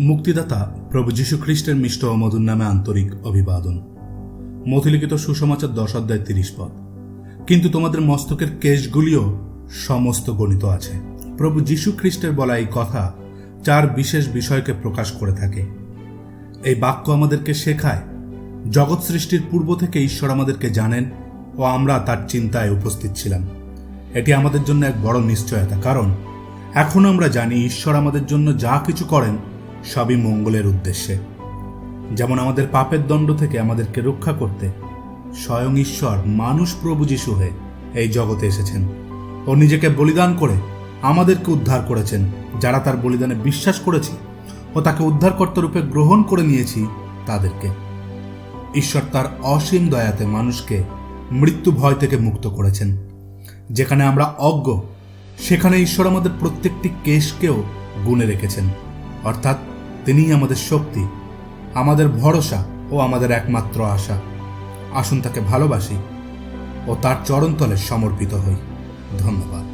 মুক্তিদাতা প্রভু যীশু খ্রিস্টের মিষ্ট ও মধুর নামে আন্তরিক অভিবাদন। মথিলিখিত সুসমাচার দশ অধ্যায় তিরিশ পদ। কিন্তু তোমাদের মস্তকের কেশগুলিও সমস্ত গণিত আছে। প্রভু যীশু খ্রিস্টের বলা এই কথা চার বিশেষ বিষয়কে প্রকাশ করে থাকে। এই বাক্য আমাদেরকে শেখায়, জগৎ সৃষ্টির পূর্ব থেকে ঈশ্বর আমাদেরকে জানেন ও আমরা তার চিন্তায় উপস্থিত ছিলাম। এটি আমাদের জন্য এক বড় নিশ্চয়তা, কারণ এখন আমরা জানি ঈশ্বর আমাদের জন্য যা কিছু করেন সবই মঙ্গলের উদ্দেশ্যে। যেমন আমাদের পাপের দণ্ড থেকে আমাদেরকে রক্ষা করতে স্বয়ং ঈশ্বর মানুষ প্রভু যিশু হয়ে এই জগতে এসেছেন ও নিজেকে বলিদান করে আমাদেরকে উদ্ধার করেছেন। যারা তার বলিদানে বিশ্বাস করেছি ও তাকে উদ্ধারকর্তা রূপে গ্রহণ করে নিয়েছি তাদেরকে। ঈশ্বর তার অসীম দয়াতে মানুষকে মৃত্যু ভয় থেকে মুক্ত করেছেন। যেখানে আমরা অজ্ঞ, সেখানে ঈশ্বর আমাদের প্রত্যেকটি কেশকেও গুণে রেখেছেন। অর্থাৎ তিনিই আমাদের শক্তি আমাদের ভরসা ও আমাদের একমাত্র আশা। আসুন তাকে ভালোবাসি ও তার চরণতলে সমর্পিত হই। ধন্যবাদ।